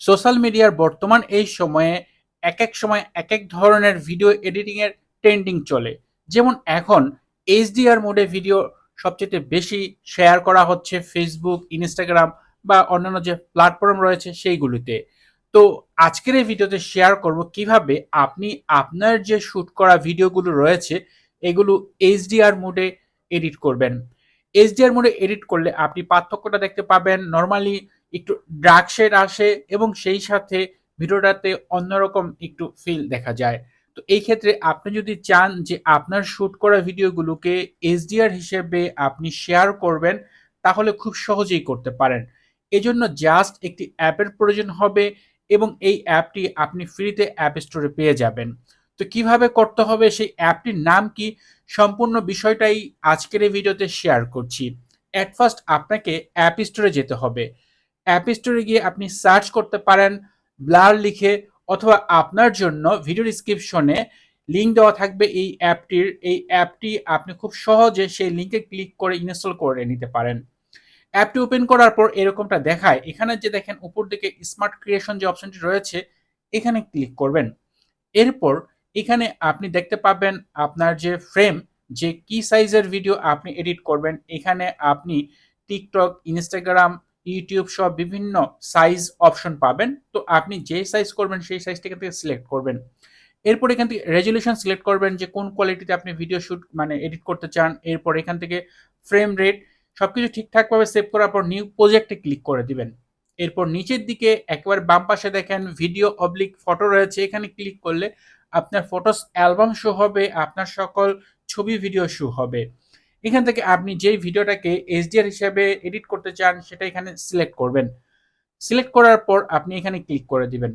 Social মিডিয়ার বর্তমান এই সময়ে এক এক সময় এক এক ধরনের ভিডিও এডিটিংয়ের ট্রেন্ডিং চলে। যেমন এখন এইচডিআর মোডে ভিডিও সবচেয়ে বেশি শেয়ার করা হচ্ছে ফেসবুক ইনস্টাগ্রাম বা অন্যান্য যে প্ল্যাটফর্ম রয়েছে সেইগুলিতে। তো আজকের এই ভিডিওতে শেয়ার করব কীভাবে আপনি আপনার যে শ্যুট করা ভিডিওগুলো রয়েছে এগুলো এইচডিআর মোডে এডিট করবেন। এইচডিআর মোডে এডিট করলে আপনি পার্থক্যটা দেখতে পাবেন। নর্মালি একটু ডার্ক শেড আসে এবং সেই সাথে ভিডিওটাতে অন্যরকম একটু ফিল দেখা যায়। তো এই ক্ষেত্রে আপনি যদি চান যে আপনার শ্যুট করা ভিডিওগুলোকে এইচডিআর হিসেবে আপনি শেয়ার করবেন, তাহলে খুব সহজেই করতে পারেন। এজন্য জাস্ট একটি অ্যাপের প্রয়োজন হবে এবং এই অ্যাপটি আপনি ফ্রিতে অ্যাপ স্টোরে পেয়ে যাবেন। তো কীভাবে করতে হবে, সেই অ্যাপটির নাম কি, সম্পূর্ণ বিষয়টাই আজকের এই ভিডিওতে শেয়ার করছি। অ্যাট ফার্স্ট আপনাকে অ্যাপ স্টোরে যেতে হবে। অ্যাপ স্টোরে গিয়ে আপনি সার্চ করতে পারেন ব্লার লিখে অথবা আপনার জন্য ভিডিও ডিসক্রিপশনে লিঙ্ক দেওয়া থাকবে এই অ্যাপটির। এই অ্যাপটি আপনি খুব সহজে সেই লিঙ্কে ক্লিক করে ইনস্টল করে নিতে পারেন। অ্যাপটি ওপেন করার পর এরকমটা দেখায়। এখানে যে দেখেন, উপর দিকে স্মার্ট ক্রিয়েশন যে অপশনটি রয়েছে, এখানে ক্লিক করবেন। এরপর এখানে আপনি দেখতে পাবেন আপনার যে ফ্রেম যে কি সাইজের ভিডিও আপনি এডিট করবেন। এখানে আপনি টিকটক ইনস্টাগ্রাম ইউটিউব সব বিভিন্ন সাইজ অপশন পাবেন। তো আপনি যে সাইজ করবেন, সেই সাইজটা এখান থেকে সিলেক্ট করবেন। এরপর এখান থেকে রেজলিউশন সিলেক্ট করবেন যে কোন কোয়ালিটিতে আপনি ভিডিও শুট মানে এডিট করতে চান। এরপর এখান থেকে ফ্রেম রেট সবকিছু ঠিকঠাকভাবে সেভ করার পর নিউ প্রজেক্টে ক্লিক করে দিবেন। এরপর নিচের দিকে একেবারে বাম পাশে দেখেন ভিডিও অবলিক ফটো রয়েছে। এখানে ক্লিক করলে আপনার ফটোস অ্যালবাম শো হবে, আপনার সকল ছবি ভিডিও শো হবে। এখান থেকে আপনি যেই ভিডিওটাকে এইচডিআর হিসেবে এডিট করতে চান, সেটা এখানে সিলেক্ট করবেন। সিলেক্ট করার পর আপনি এখানে ক্লিক করে দিবেন।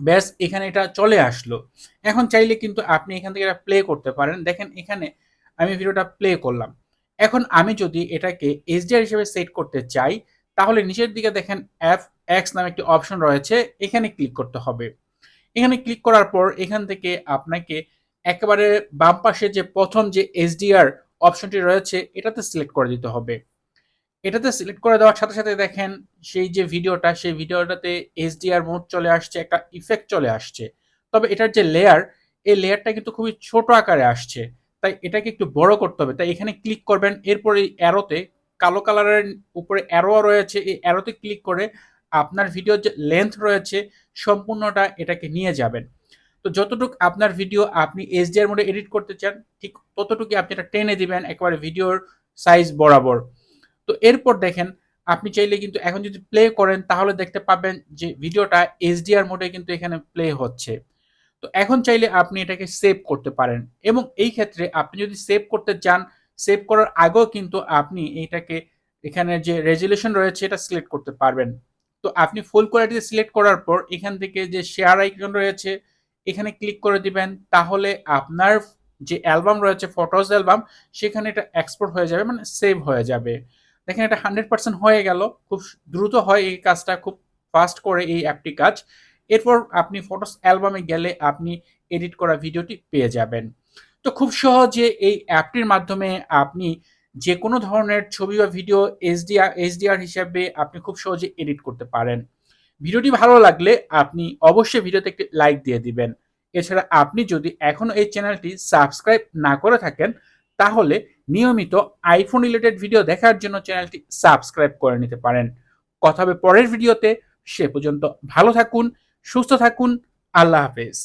ব্যাস, এখানে এটা চলে আসলো। এখন চাইলে কিন্তু আপনি এখান থেকে এটা প্লে করতে পারেন। দেখেন, এখানে আমি ভিডিওটা প্লে করলাম। এখন আমি যদি এটাকে এইচডিআর হিসেবে সেট করতে চাই, তাহলে নিচের দিকে দেখেন এফ এক্স নামে একটি অপশন রয়েছে। এখানে ক্লিক করতে হবে। এখানে ক্লিক করার পর এখান থেকে আপনাকে একেবারে বাম পাশে যে প্রথম যে এইচডিআর অপশনটি রয়েছে, এটাতে সিলেক্ট করে দিতে হবে। এটাতে সিলেক্ট করে দেওয়ার সাথে সাথে দেখেন, সেই যে ভিডিওটা, সেই ভিডিওটাতে এইচডিআর মোড চলে আসছে, একটা ইফেক্ট চলে আসছে। তবে এটার যে লেয়ার এই লেয়ারটা কিন্তু খুবই ছোট আকারে আসছে। তাই এটাকে একটু বড় করতে হবে। তাই এখানে ক্লিক করবেন, এরপরে অ্যারোতে কালো কালারের উপরে অ্যারো রয়েছে, এই অ্যারোতে ক্লিক করে আপনার ভিডিওর যে লেন্থ রয়েছে, সম্পূর্ণটা এটাকে নিয়ে যাবেন। তো যতটুক আপনার ভিডিও আপনি এইচডিআর মোডে এডিট করতে চান, ঠিক ততটুকুই আপনি এটা টেনে দিবেন একেবারে ভিডিওর সাইজ বরাবর। তো এরপর দেখেন, আপনি চাইলে কিন্তু এখন যদি প্লে করেন, তাহলে দেখতে পাবেন যে ভিডিওটা এইচডিআর মোডে কিন্তু এখানে প্লে হচ্ছে। তো এখন চাইলে আপনি এটাকে সেভ করতে পারেন এবং এই ক্ষেত্রে আপনি যদি সেভ করতে চান সেভ করার আগেও কিন্তু আপনি এইটাকে এখানে যে রেজুলেশন রয়েছে, এটা সিলেক্ট করতে পারবেন। তো আপনি ফুল কোয়ালিটিতে সিলেক্ট করার পর এখান থেকে যে শেয়ার আইকন রয়েছে এখানে ক্লিক করে দিবেন, তাহলে আপনার যে অ্যালবাম রয়েছে ফটোস অ্যালবাম সেখানে এটা এক্সপোর্ট হয়ে যাবে মানে সেভ হয়ে যাবে। দেখেন এটা হান্ড্রেড পার্সেন্ট হয়ে গেল, খুব দ্রুত হয় এই কাজটা, খুব ফাস্ট করে এই অ্যাপটি কাজ। এরপর আপনি ফটোস অ্যালবামে গেলে আপনি এডিট করা ভিডিওটি পেয়ে যাবেন। তো খুব সহজে এই অ্যাপটির মাধ্যমে আপনি যে কোনো ধরনের ছবি বা ভিডিও এইচডিআর এইচডিআর হিসাবে আপনি খুব সহজে এডিট করতে পারেন। ভিডিওটি ভালো লাগলে আপনি অবশ্যই ভিডিওতে একটি লাইক দিয়ে দিবেন। এছাড়া আপনি যদি এখনও এই চ্যানেলটি সাবস্ক্রাইব না করে থাকেন, তাহলে নিয়মিত আইফোন রিলেটেড ভিডিও দেখার জন্য চ্যানেলটি সাবস্ক্রাইব করে নিতে পারেন। কথা হবে পরের ভিডিওতে সে পর্যন্ত ভালো থাকুন, সুস্থ থাকুন। আল্লাহ হাফেজ।